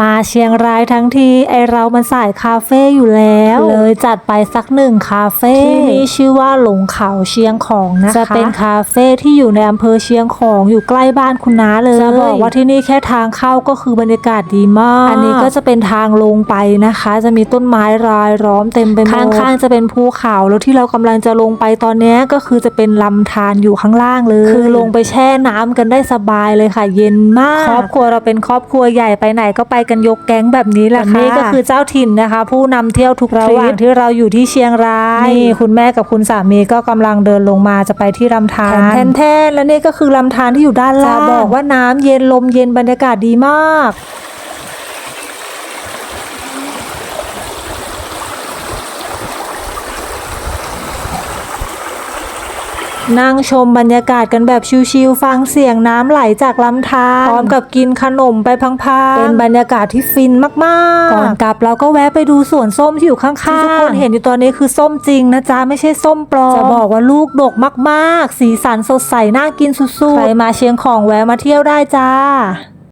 มาเชียงรายทั้งทีไอเรามันสายคาเฟ่อยู่แล้ว เลยจัดไปสักหนึ่งคาเฟ่ที่นี่ชื่อว่าหลงเขาเชียงของนะคะจะเป็นคาเฟ่ที่อยู่ในอำเภอเชียงของอยู่ใกล้บ้านคุณน้าเลยจะบอกว่าที่นี่แค่ทางเข้าก็คือบรรยากาศดีมาก อันนี้ก็จะเป็นทางลงไปนะคะ จะมีต้นไม้รายล้อมเต็มไปหมดข้างๆจะเป็นภูเขาแล้วที่เรากำลังจะลงไปตอนเนี้ยก็คือจะเป็นลำธารอยู่ข้างล่างเลย คือลงไปแช่น้ำกันได้สบายเลยค่ะ เย็นมาก ครอบครัวเราเป็นครอบครัวใหญ่ไปไหนก็ไปกันยกแก๊งแบบนี้แหละค่ะนี่ก็คือเจ้าถิ่นนะคะ ผู้นำเที่ยวทุกทริประหว่างที่เราอยู่ที่เชียงรายนี่คุณแม่กับคุณสามีก็กำลังเดินลงมาจะไปที่ลำธารแทนแทนๆและนี่ก็คือลำธารที่อยู่ด้านล่างจะบอกว่าน้ำเย็นลมเย็นบรรยากาศดีมาก นั่งชมบรรยากาศกันแบบชิลๆฟังเสียงน้ำไหลจากลำธารพร้อมกับกินขนมไปพังๆเป็นบรรยากาศที่ฟินมากๆ ก่อนกลับเราก็แวะไปดูสวนส้มที่อยู่ข้างๆที่ทุกคนเห็นอยู่ตอนนี้คือส้มจริงนะจ๊ะ ไม่ใช่ส้มปลอม จะบอกว่าลูกดกมากๆ สีสันสดใสน่ากินสุดๆ ใครมาเชียงของแวะมาเที่ยวได้จ้า